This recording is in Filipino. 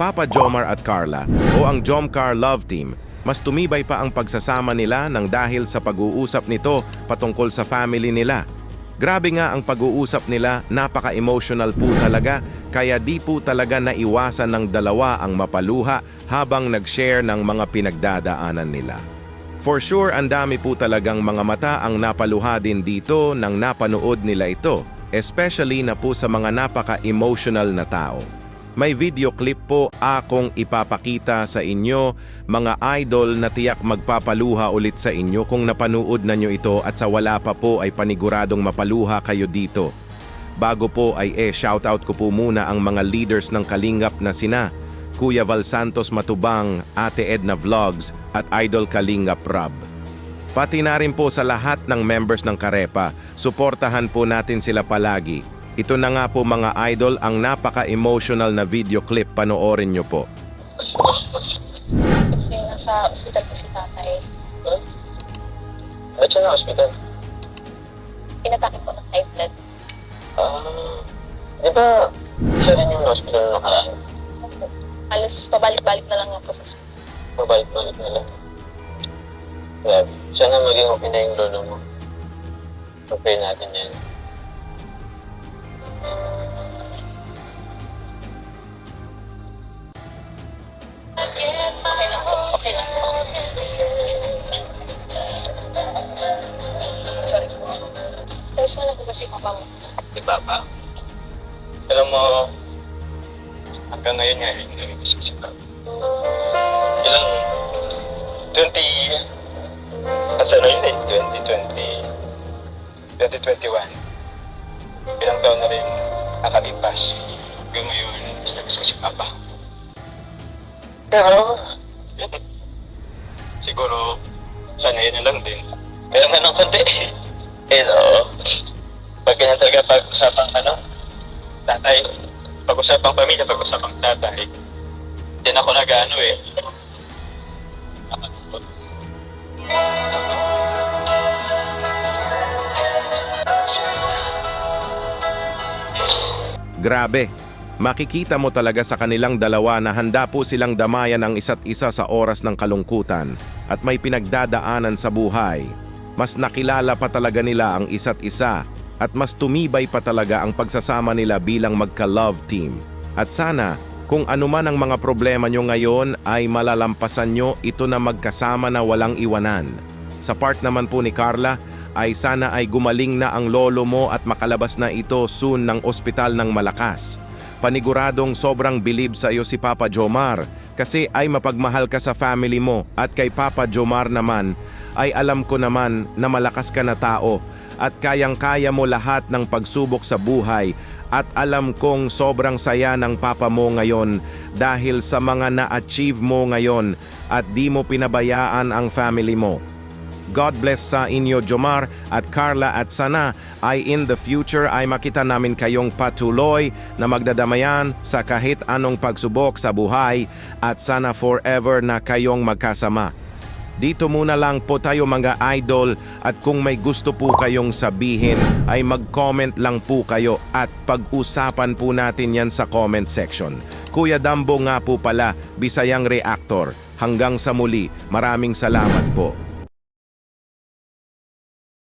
Papa Jomar at Carla o ang Jomcar Love Team, mas tumibay pa ang pagsasama nila nang dahil sa pag-uusap nito patungkol sa family nila. Grabe nga ang pag-uusap nila, napaka-emotional po talaga, kaya di po talaga naiwasan ng dalawa ang mapaluha habang nag-share ng mga pinagdadaanan nila. For sure, ang dami po talagang mga mata ang napaluha din dito nang napanood nila ito, especially na po sa mga napaka-emotional na tao. May video clip po akong ipapakita sa inyo, mga idol na tiyak magpapaluha ulit sa inyo kung napanood na nyo ito at sa wala pa po ay paniguradong mapaluha kayo dito. Bago po ay eh shoutout ko po muna ang mga leaders ng Kalingap na sina Kuya Val Santos Matubang, Ate Edna Vlogs at Idol Kalingap Rob. Pati na rin po sa lahat ng members ng Karepa, suportahan po natin sila palagi. Ito na nga po mga idol ang napaka-emotional na video clip panoorin nyo po. Kasi nasa ospital po si tatay. At siya na hospital. Inatake po ng high blood. Ah, di ba siya rin yung hospital na nakaraan? Alas pabalik-balik na lang nga po sa ospital. Pabalik-balik na lang. Grabe. Sana maging okay na yung lolo mo. Okay natin yan. Mo. Di ba pa? Alam mo, hanggang ngayon nga, gusto si Papa. Ilang, 20, at ano yun eh, 2020, 2021. Ilang taon na rin nakalipas. Hanggang ngayon, gusto gusto si Papa. Pero, yun, siguro, sanay na lang din. Kaya nga ng konti. Eh, no. Pag ganyan talaga pag-usapang ano, tatay, pag-usapang pamilya, pag-usapang tatay, din ako nag-ano eh. Grabe, makikita mo talaga sa kanilang dalawa na handa po silang damayan ang isa't isa sa oras ng kalungkutan at may pinagdadaanan sa buhay. Mas nakilala pa talaga nila ang isa't isa at mas tumibay pa talaga ang pagsasama nila bilang magka-love team. At sana, kung anuman ang mga problema nyo ngayon ay malalampasan nyo ito na magkasama na walang iwanan. Sa part naman po ni Carla, ay sana ay gumaling na ang lolo mo at makalabas na ito soon ng ospital ng malakas. Paniguradong sobrang bilib sa iyo si Papa Jomar kasi ay mapagmahal ka sa family mo at kay Papa Jomar naman ay alam ko naman na malakas ka na tao at kayang-kaya mo lahat ng pagsubok sa buhay at alam kong sobrang saya ng papa mo ngayon dahil sa mga na-achieve mo ngayon at di mo pinabayaan ang family mo. God bless sa inyo Jomar at Carla at sana ay in the future ay makita namin kayong patuloy na magdadamayan sa kahit anong pagsubok sa buhay at sana forever na kayong magkasama. Dito muna lang po tayo mga idol at kung may gusto po kayong sabihin ay mag-comment lang po kayo at pag-usapan po natin yan sa comment section. Kuya Dambo nga po pala, Bisayang Reactor. Hanggang sa muli, maraming salamat po.